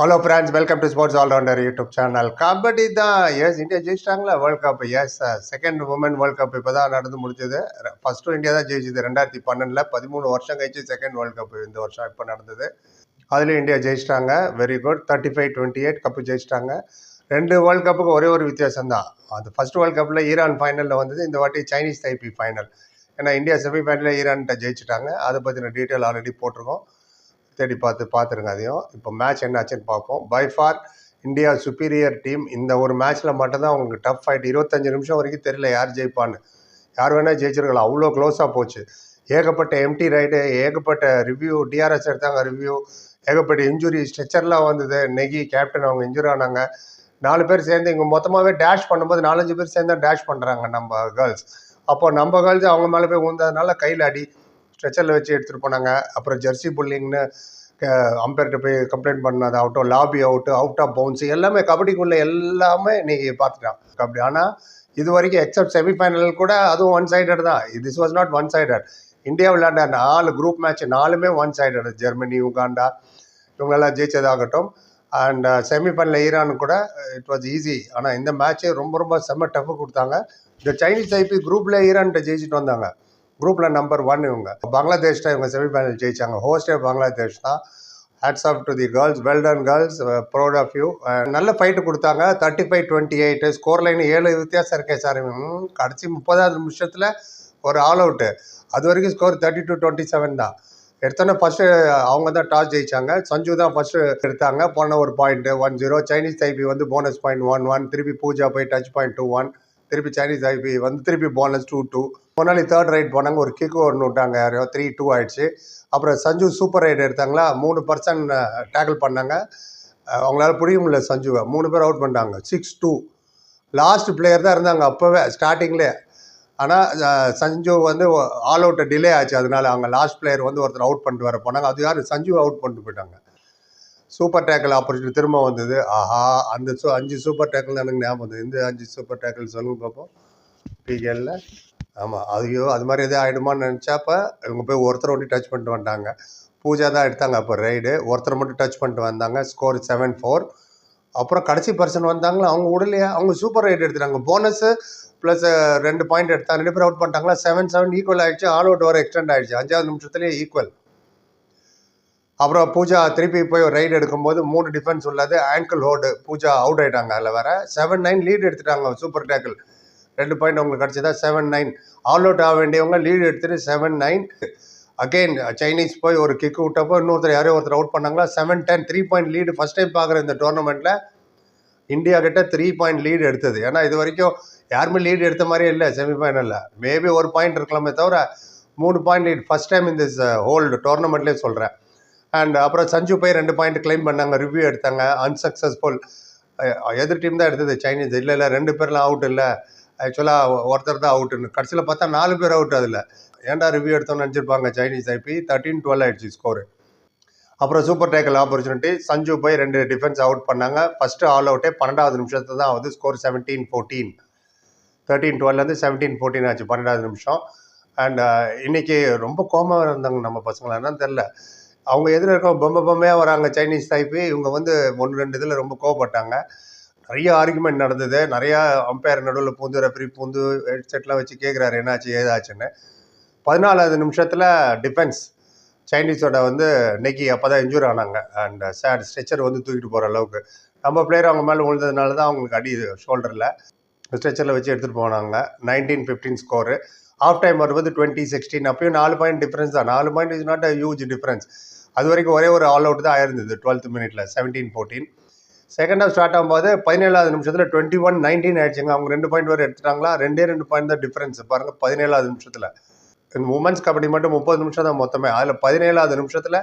Hello friends welcome to sports allrounder YouTube channel kabaddi தான். Yes India ஜெயிச்சிட்டாங்களா? World cup yes second women world cup இப்போ தான் நடந்து முடிஞ்சது. First India தான் ஜெயிச்சது ரெண்டாயிரத்தி பன்னெண்டில். பதிமூணு வருஷம் கழிச்சு செகண்ட் வேர்ல்ட் கப் இந்த வருஷம் இப்போ நடந்தது. அதுலேயும் இந்தியா ஜெயிச்சிட்டாங்க. Very good thirty five twenty eight cup ஜெயிச்சிட்டாங்க. ரெண்டு வேர்ல்ட் கப்புக்கு ஒரே ஒரு வித்தியாசம் தான் அது ஃபர்ஸ்ட் வேர்ல்ட் கப்பில் ஈரான் ஃபைனலில் வந்தது. இந்த வாட்டி சைனீஸ் தைப்பி ஃபைனல் ஏன்னா இந்தியா செமிஃபைனலில் ஈரான்கிட்ட ஜெயிச்சிட்டாங்க. அதை பற்றின டீட்டெயில் ஆல்ரெடி போட்டிருக்கோம். தேடி பார்த்து பார்த்துருங்க அதையும். இப்போ மேட்ச் என்ன ஆச்சுன்னு பார்ப்போம். By far India superior team இந்த ஒரு மேட்ச்சில் மட்டும்தான் அவங்களுக்கு டஃப் ஃபைட் இருபத்தஞ்சு நிமிஷம் வரைக்கும் தெரியல யார் ஜெயிப்பான்னு. யார் வேணால் ஜெயிச்சிருக்கலாம். அவ்வளோ க்ளோஸாக போச்சு. ஏகப்பட்ட எம்டி ரைடு ஏகப்பட்ட ரிவ்யூ டிஆர்எஸ் எடுத்தாங்க ரிவ்யூ ஏகப்பட்ட இன்ஜுரி ஸ்ட்ரெச்சர்லாம் வந்தது. நெகி கேப்டன் அவங்க இன்ஜுரி ஆனாங்க. நாலு பேர் சேர்ந்து இங்கே மொத்தமாகவே டேஷ் பண்ணும்போது நாலஞ்சு பேர் சேர்ந்து டேஷ் பண்ணுறாங்க நம்ம கேர்ள்ஸ் அப்போ நம்ம கேர்ள்ஸ் அவங்க மேலே போய் உந்ததுனால கையில் அடி. ஸ்ட்ரெச்சரில் வச்சு எடுத்துகிட்டு போனாங்க. அப்புறம் ஜெர்சி புல்லிங்னு அம்பேர்கிட்ட போய் கம்ப்ளைண்ட் பண்ணது அவுட்டோ lobby out out of bounds எல்லாமே கபடிக்குள்ளே எல்லாமே இன்னைக்கு பார்த்துட்டான். கபடி ஆனால் இது வரைக்கும் எக்ஸப்ட் செமிஃபைனல் கூட அதுவும் ஒன் சைடட் தான். This was not one sided India விளையாண்ட நாலு குரூப் மேட்ச் நாலுமே ஒன் சைடட் ஜெர்மனி உகாண்டா இவங்கெல்லாம் ஜெயிச்சதாகட்டும். அண்ட் செமிஃபைனல் uh, ஈரான் கூட இட் வாஸ் ஈஸி ஆனால் இந்த மேட்ச்சே ரொம்ப ரொம்ப செம்ம டஃப் கொடுத்தாங்க. இந்த சைனீஸ் ஐபி குரூப்பில் ஈரான்கிட்ட ஜெயிச்சுட்டு வந்தாங்க. குரூப்பில் நம்பர் ஒன் இவங்க. பங்களாதேஷ் தான் இவங்க செமிஃபைனல் ஜெயிச்சாங்க. ஹோஸ்டே பங்களாதேஷ் தான். Hats off to the girls well done girls proud of you நல்ல ஃபைட்டு கொடுத்தாங்க. Thirty five twenty eight score line ஏழு வித்தியாசம் இருக்கே சார் கடைசி முப்பதாவது நிமிஷத்தில் ஒரு ஆல் அவுட்டு அது வரைக்கும் score thirty two twenty seven தான். எடுத்தோன்னே ஃபஸ்ட்டு அவங்க தான் டாஸ் ஜெயிச்சாங்க. சஞ்சு தான் ஃபஸ்ட்டு எடுத்தாங்க. போன ஒரு point one zero Chinese Taipei வந்து போனஸ் பாயிண்ட் ஒன் ஒன் திருப்பி பூஜா போய் டச் பாயிண்ட் டூ ஒன் திருப்பி சைனீஸ் ஐபி வந்து திருப்பி போனஸ் டூ டூ முன்னாடி தேர்ட் ரைட் போனாங்க ஒரு கிக் ஒன்று விட்டாங்க யாரையோ த்ரீ டூ ஆயிடுச்சு. அப்புறம் சஞ்சு சூப்பர் ரைட் எடுத்தாங்களா மூணு பர்சன்ட் டேக்கிள் பண்ணாங்க. அவங்களால பிடிக்க முடியல சஞ்சுவை. மூணு பேர் அவுட் பண்ணிட்டாங்க. சிக்ஸ் டூ லாஸ்ட் பிளேயர் தான் இருந்தாங்க அப்போவே ஸ்டார்டிங்லேயே ஆனால் சஞ்சு வந்து ஆல் அவுட்டை டிலே ஆச்சு. அதனால அவங்க லாஸ்ட் பிளேயர் வந்து ஒருத்தர் அவுட் பண்ணிட்டு வர போனாங்க. அது யார்? சஞ்சு அவுட் பண்ணிட்டு போயிட்டாங்க. சூப்பர் டேக்கிள் ஆப்பர்ச்சுனிட்டி திரும்ப வந்தது. ஆஹா அந்த சூ அஞ்சு சூப்பர் டேக்கிள் எனக்கு ஞாபகம் வந்தது. இந்த அஞ்சு சூப்பர் டேக்கிள் சொல்லுங்க பார்ப்போம் பிகேலில் ஆமாம் ஐயோ அது மாதிரி எதுவும் ஆகிடுமான்னு நினச்சாப்ப இவங்க போய் ஒருத்தர் ஒட்டி டச் பண்ணிட்டு வந்துட்டாங்க பூஜா தான் எடுத்தாங்க அப்போ ரைடு ஒருத்தர் மட்டும் டச் பண்ணிட்டு வந்தாங்க. ஸ்கோர் செவன் ஃபோர் அப்புறம் கடைசி பர்சன் வந்தாங்களா? அவங்க உடலையே அவங்க சூப்பர் ரைட் எடுத்துட்டாங்க. போனஸு ப்ளஸ் ரெண்டு பாயிண்ட் எடுத்தாங்க. ரெண்டு பேர் அவுட் பண்ணிட்டாங்களா? செவன் செவன் ஈக்குவல் ஆகிடுச்சு ஆல் அவுட் வர எக்ஸ்டெண்ட் ஆகிடுச்சு அஞ்சாவது நிமிஷத்துலேயே ஈக்குவல் அப்புறம் பூஜா திருப்பி போய் ஒரு ரைடு எடுக்கும்போது மூணு டிஃபென்ஸ் உள்ளது. ஆங்கிள் ஹோல்டு பூஜா அவுட் ஆயிட்டாங்க அதில் வேறு. செவன் நைன் லீடு எடுத்துட்டாங்க சூப்பர் டேக்கிள் ரெண்டு பாயிண்ட் உங்களுக்கு கிடச்சதா? செவன் நைன் ஆல் அவுட் ஆக வேண்டியவங்க லீடு எடுத்துட்டு செவன் நைன் அகெயின் சைனீஸ் போய் ஒரு கிக் விட்டப்போ இன்னொருத்தர் யாரையோ ஒருத்தர் அவுட் பண்ணாங்களா? Seven ten three point lead first time பார்க்குற இந்த டோர்னமெண்ட்டில் இந்தியா கிட்ட த்ரீ பாயிண்ட் லீடு எடுத்தது. ஏன்னா இது வரைக்கும் யாருமே லீடு எடுத்த மாதிரியே இல்லை செமிஃபைனலில் மேபி ஒரு பாயிண்ட் இருக்கலாமே தவிர மூணு பாயிண்ட் லீட் ஃபஸ்ட் டைம் இந்த ஹோல்டு டோர்னமெண்ட்லேயே சொல்கிறேன் அண்ட் அப்புறம் சஞ்சு போய் ரெண்டு பாயிண்ட் கிளைம் பண்ணாங்க ரிவ்யூ எடுத்தாங்க அன்சக்ஸஸ்ஃபுல் எதிர் டீம் தான் எடுத்தது சைனீஸ் இல்லை இல்லை ரெண்டு பேர்லாம் அவுட் இல்லை. ஆக்சுவலாக ஒருத்தர் தான் அவுட்டுன்னு கடைசியில் பார்த்தா நாலு பேர் அவுட் அதில். ஏன்டா ரிவ்யூ எடுத்தோம்னு நினச்சிருப்பாங்க சைனீஸ் ஐபி தேர்ட்டின் டுவெல் ஆயிடுச்சு ஸ்கோரு அப்புறம் சூப்பர் டேக்கல் ஆப்பர்ச்சுனிட்டி சஞ்சு போய் ரெண்டு டிஃபென்ஸ் அவுட் பண்ணாங்க. ஃபஸ்ட்டு ஆல் அவுட்டே பன்னெண்டாவது நிமிஷத்துல தான் ஆகுது ஸ்கோர் செவன்டீன் ஃபோர்டீன் தேர்ட்டீன் டுவெல்லேருந்து செவன்டீன் ஃபோர்டீன் ஆச்சு பன்னெண்டாவது நிமிஷம். அண்ட் இன்றைக்கி ரொம்ப கோமாக இருந்தாங்க நம்ம பசங்களான்னு தெரில அவங்க எதிர இருக்க பொம்மை பொம்மையாக வராங்க சைனீஸ் டைப்பு இவங்க வந்து ஒன்று ரெண்டு இதில் ரொம்ப கோவப்பட்டாங்க. நிறைய ஆர்குமெண்ட் நடந்தது. நிறையா அம்பையர் நடுவில் பூந்து ரெஃப்ரி பூந்து ஹெட்செட்லாம் வச்சு கேட்குறாரு என்னாச்சு ஏதாச்சுன்னு. பதினாலாவது நிமிஷத்தில் டிஃபென்ஸ் சைனீஸோட வந்து நெக்கி அப்போ தான் இன்ஜூர் ஆனாங்க. அண்ட் சேட் ஸ்ட்ரெச்சர் வந்து தூக்கிட்டு போகிற அளவுக்கு. நம்ம பிளேயர் அவங்க மேலே விழுந்ததுனால தான் அவங்களுக்கு அடி ஷோல்டரில் ஸ்ட்ரெச்சரில் வச்சு எடுத்துகிட்டு போனாங்க. Nineteen fifteen score half time வரும்போது டுவெண்ட்டி சிக்ஸ்டீன் அப்பயும் நாலு பாயிண்ட் டிஃப்ரென்ஸ் தான். நாலு point is not a huge difference அது வரைக்கும் ஒரே ஒரு ஆல் அவுட் தான் ஆயிருந்தது டுவெல்த் மினிட்ல seventeen fourteen second half start ஆகும்போது பதினேழாவது நிமிஷத்தில் டுவெண்ட்டி ஒன் நைன்டீன் ஆயிடுச்சுங்க. அவங்க ரெண்டு பாயிண்ட் வரை எடுத்துட்டாங்களா? ரெண்டே ரெண்டு பாயிண்ட் தான் டிஃப்ரென்ஸ் பாருங்கள் பதினேழாவது நிமிஷத்தில். இந்த உமன்ஸ் கபடி மட்டும் முப்பது நிமிஷம் தான் மொத்தமே. அதில் பதினேழாவது நிமிஷத்தில்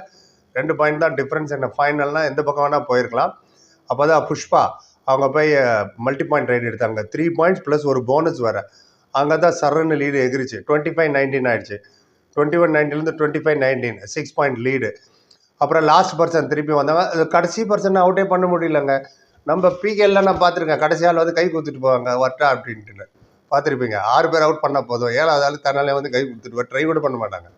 ரெண்டு பாயிண்ட் தான் டிஃப்ரென்ஸ் என்ன ஃபைனல்னால் எந்த பக்கம் வேணால் போயிருக்கலாம். அப்போ தான் புஷ்பா அவங்க போய் மல்டி பாயிண்ட் ரைடு எடுத்தாங்க. த்ரீ பாயிண்ட்ஸ் ப்ளஸ் ஒரு போனஸ் வேறு. அங்கே தான் சரன்னு லீடு எகிரிச்சு டுவெண்ட்டி ஃபைவ் நைன்டீன் ஆயிடுச்சு. Twenty one நைன்டீன்லேருந்து twenty five nineteen six point lead அப்புறம் லாஸ்ட் பர்சன் திருப்பி வந்தாங்க அது கடைசி பர்சன் அவுட்டே பண்ண முடியலங்க. நம்ம பிகேல நான் பார்த்துருக்கேன். கடைசி ஆள் வந்து கை கொடுத்துட்டு போவாங்க. வட்டா அப்படின்ட்டு பார்த்துருப்பீங்க. ஆறு பேர் அவுட் பண்ணால் போதும். ஏழாவது ஆள் தன்னாலே வந்து கை கொடுத்துட்டு ட்ரை கூட பண்ண மாட்டாங்க.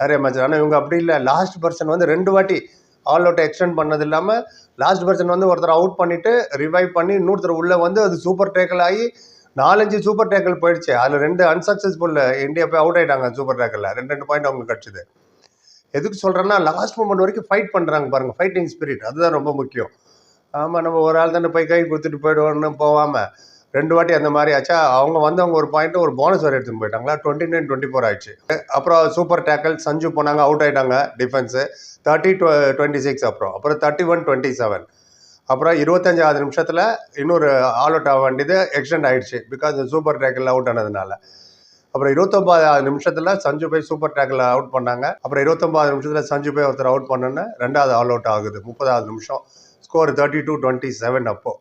நிறைய மேட்ச் ஆனால் இவங்க அப்படி இல்லை. லாஸ்ட் பர்சன் வந்து ரெண்டு வாட்டி ஆல் அவுட் எக்ஸ்டெண்ட் பண்ணது இல்லாமல் லாஸ்ட் பர்சன் வந்து ஒருத்தர் அவுட் பண்ணிவிட்டு ரிவைவ் பண்ணி இன்னொருத்தர் உள்ளே வந்து அது சூப்பர் டேக்கிள் ஆகி நாலஞ்சு சூப்பர் டேக்கிள் போயிடுச்சு. அதில் ரெண்டு அன்சக்சஸ்ஃபுல் இந்தியா போய் அவுட் ஆயிட்டாங்க சூப்பர் டேக்கிளில் ரெண்டு ரெண்டு பாயிண்ட் அவங்களுக்கு கிடச்சிது. எதுக்கு சொல்கிறேன்னா லாஸ்ட் மூமெண்ட் வரைக்கும் ஃபைட் பண்ணுறாங்க பாருங்கள் ஃபைட்டிங் ஸ்பிரிட் அதுதான் ரொம்ப முக்கியம். ஆமாம் நம்ம ஒரு ஆள் தானே போய் கை கொடுத்துட்டு போயிடுவோம்னு போகாமல் ரெண்டு வாட்டி அந்த மாதிரி ஆச்சா? அவங்க வந்து அவங்க ஒரு பாயிண்ட் ஒரு போனஸ் வரை எடுத்துன்னு போயிட்டாங்களா? டுவெண்ட்டி நைன் டுவெண்ட்டி ஃபோர் ஆயிடுச்சு. அப்புறம் சூப்பர் டேக்கல் சஞ்சு போனாங்க அவுட் ஆயிட்டாங்க டிஃபென்ஸு தேர்ட்டி டுவெண்ட்டி சிக்ஸ் அப்புறம். அப்புறம் தேர்ட்டி ஒன் டுவெண்ட்டி செவன் அப்புறம் இருபத்தஞ்சாவது நிமிஷத்தில் இன்னொரு ஆல் அவுட் ஆக வேண்டியது எக்ஸ்டெண்ட் ஆகிடுச்சு பிகாஸ் சூப்பர் டேக்கில் அவுட் ஆனதுனால. அப்புறம் இருபத்தொம்பதாவது நிமிஷத்தில் சஞ்சு போய் சூப்பர் டேக்கில் அவுட் பண்ணாங்க. அப்புறம் இருபத்தொம்பது நிமிஷத்தில் சஞ்சு போய் ஒருத்தர் அவுட் பண்ணோன்னே ரெண்டாவது ஆல் அவுட் ஆகுது. முப்பதாவது நிமிஷம். Score thirty two twenty seven அப்போது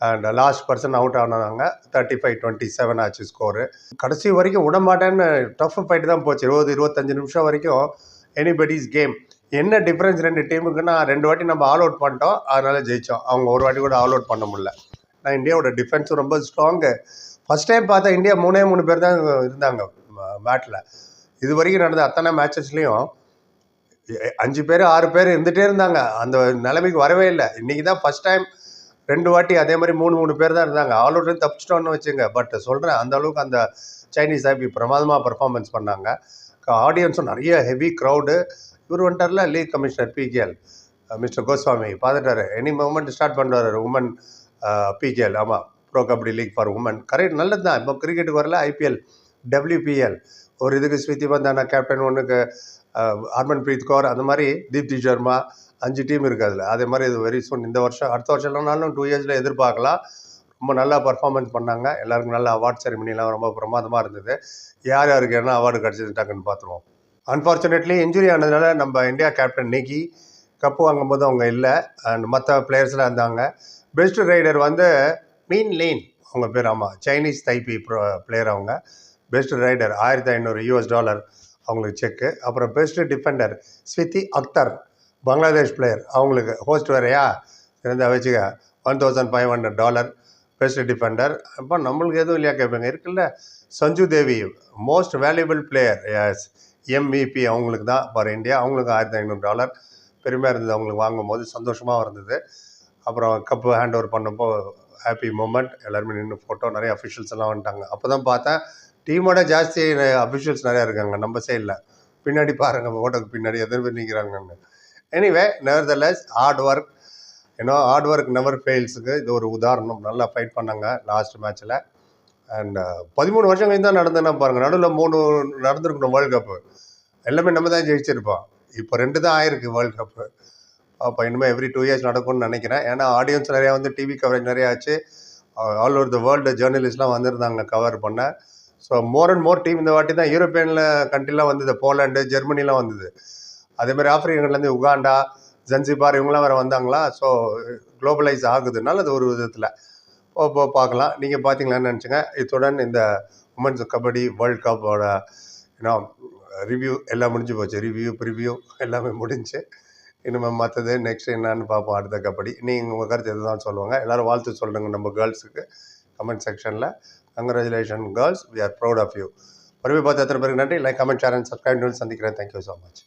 அண்ட் லாஸ்ட் பர்சன் அவுட் ஆனாங்க தேர்ட்டி ஃபைவ் டுவெண்ட்டி செவன் ஆச்சு ஸ்கோரு கடைசி வரைக்கும் விட மாட்டேன்னு டஃப் ஃபைட் தான் போச்சு. இருபது இருபத்தஞ்சு நிமிஷம் வரைக்கும் எனிபடிஸ் கேம் என்ன டிஃப்ரென்ஸ் ரெண்டு டீமுக்குன்னா ரெண்டு வாட்டி நம்ம ஆல் அவுட் பண்ணிட்டோம் அதனால ஜெயித்தோம் அவங்க ஒரு வாட்டி கூட ஆல் அவுட் பண்ண முடியல. நான் இந்தியாவோட டிஃபென்ஸும் ரொம்ப ஸ்ட்ராங்கு ஃபஸ்ட் டைம் பார்த்தா இந்தியா மூணே மூணு பேர் தான் இருந்தாங்க பேட்டில் இது வரைக்கும் நடந்த அத்தனை மேட்சஸ்லேயும் அஞ்சு பேர் ஆறு பேர் இருந்துகிட்டே இருந்தாங்க. அந்த நிலைமைக்கு வரவே இல்லை. இன்றைக்கி தான் ஃபஸ்ட் டைம் ரெண்டு வாட்டி அதே மாதிரி மூணு மூணு பேர் தான் இருந்தாங்க. ஆல் அவுட்லேருந்து தப்பிச்சிட்டோன்னு வச்சுங்க. பட் சொல்கிறேன் அந்த அளவுக்கு அந்த சைனீஸ் ஆப்பி பிரமாதமாக பர்ஃபார்மன்ஸ் பண்ணாங்க. ஆடியன்ஸும் நிறைய ஹெவி க்ரௌடு இவர் வந்துட்டார்ல league commissioner PKL mister Goswami பார்த்துட்டாரு. எனி மூமெண்ட் ஸ்டார்ட் பண்ணுறாரு உமன் பிகேஎல் ஆமாம் bro kabaddi league for women correct நல்லது தான் இப்போ கிரிக்கெட்டுக்கு வரல ஐபிஎல் டபிள்யூபிஎல் ஒரு இதுக்கு ஸ்மிருதி பந்தானா கேப்டன் ஒன்றுக்கு ஹர்மன் பிரீத் கௌர் அந்த மாதிரி தீப்தி சர்மா அஞ்சு டீம் இருக்குது அதில். அதே மாதிரி இது வெரி சூன் இந்த வருஷம் அடுத்த வருஷம் இல்லைனாலும் டூ இயர்ஸில் எதிர்பார்க்கலாம். ரொம்ப நல்லா பர்ஃபார்மன்ஸ் பண்ணாங்க. எல்லாருக்கும் நல்ல அவார்ட் செரிமனிலாம் ரொம்ப பிரமாதமாக இருந்தது. யார் யாருக்கு என்ன அவார்டு கிடச்சிட்டாங்கன்னு பார்த்துருவோம். அன்ஃபார்ச்சுனேட்லி இன்ஜுரி ஆனதுனால நம்ம இந்தியா கேப்டன் நீக்கி கப்பு வாங்கும்போது அவங்க இல்லை. அண்ட் மற்ற பிளேயர்ஸ்லாம் இருந்தாங்க. பெஸ்ட் ரைடர் வந்து மீன் லீன் அவங்க பேர். ஆமாம் சைனீஸ் தைப்பி ப்ரோ பிளேயர் அவங்க. பெஸ்ட் ரைடர் ஆயிரத்தி ஐநூறு யூஎஸ் டாலர் அவங்களுக்கு செக்கு அப்புறம் best defender Swithi Akhtar Bangladesh player அவங்களுக்கு ஹோஸ்ட் வேறையா? இருந்தால் வச்சுக்க one thousand five hundred dollar best defender அப்போ நம்மளுக்கு எதுவும் இல்லையா கேட்பீங்க இருக்குல்ல Sanju Devi most valuable player yes MVP அவங்களுக்கு தான் ஃபார் இந்தியா அவங்களுக்கு ஆயிரத்தி ஐநூறு டாலர் பெருமையாக இருந்தது. அவங்களுக்கு வாங்கும் போது சந்தோஷமாக இருந்தது. அப்புறம் கப்பு ஹேண்ட் ஓவர் பண்ணப்போ ஹாப்பி மூமெண்ட் எல்லாருமே நின்று ஃபோட்டோ நிறைய அஃபிஷியல்ஸ் எல்லாம் வந்துட்டாங்க. அப்போ தான் பார்த்தேன் டீமோட ஜாஸ்தி அஃபிஷியல்ஸ் நிறையா இருக்காங்க. நம்ம சைடில் பின்னாடி பாருங்கள் ஃபோட்டோக்கு பின்னாடி எத்தனை பேர் நிற்கிறாங்கன்னு எனிவே லெஸ் ஹார்ட் ஒர்க் ஏன்னா ஹார்ட் ஒர்க் நெவர் ஃபெயில்ஸுக்கு இது ஒரு உதாரணம். நல்லா ஃபைட் பண்ணாங்க லாஸ்ட் மேட்ச்சில் அண்ட் uh, பதிமூணு வருஷம் கழிந்து தான் நடந்ததுன்னா பாருங்கள் நடுவில் மூணு நடந்திருக்கணும் வேர்ல்டு கப்பு எல்லாமே நம்ம தான் ஜெயிச்சிருப்போம். இப்போ ரெண்டு தான் ஆயிருக்கு வேர்ல்டு கப்பு அப்போ இனிமேல் எவ்ரி டூ இயர்ஸ் நடக்கும்னு நினைக்கிறேன். ஏன்னா ஆடியன்ஸ் நிறையா வந்து டிவி கவரேஜ் நிறையா ஆச்சு. ஆல் ஓவர் த வேர்ல்டு ஜேர்னலிஸ்ட்லாம் வந்திருந்தாங்க கவர் பண்ண. So more and more team இந்த வாட்டி தான் யூரோப்பியனில் கண்ட்ரிலாம் வந்தது. போலாண்டு ஜெர்மனிலாம் வந்தது. அதேமாதிரி ஆப்பிரிக்கன்லேருந்து உகாண்டா ஜன்சிபார் இவங்களாம் வேறு வந்தாங்களா? ஸோ குளோபலைஸ் ஆகுதுனால அது ஒரு விதத்தில். பார்க்கலாம். நீங்கள் பார்த்தீங்களான்னு நினச்சிங்க. இத்துடன் இந்த உமன்ஸ் கபடி வேர்ல்ட் கப்போட ஏன்னா ரிவ்யூ எல்லாம் முடிஞ்சு போச்சு. ரிவ்யூ ப்ரிவ்யூ எல்லாமே முடிஞ்சு. இனிமேல் மற்றது நெக்ஸ்ட் என்னன்னு பார்ப்போம். அடுத்த கபடி. நீங்கள் உங்கள் கருத்து எதுதான் சொல்லுவாங்க. எல்லோரும் வாழ்த்து சொல்லுங்கள் நம்ம கேர்ள்ஸுக்கு கமெண்ட் செக்ஷனில் congratulation girls we are proud of you மறுபடியும் பார்த்து எத்தனை பேருக்கு நன்றி. Like comment share and subscribe சந்திக்கிறேன். Thank you so much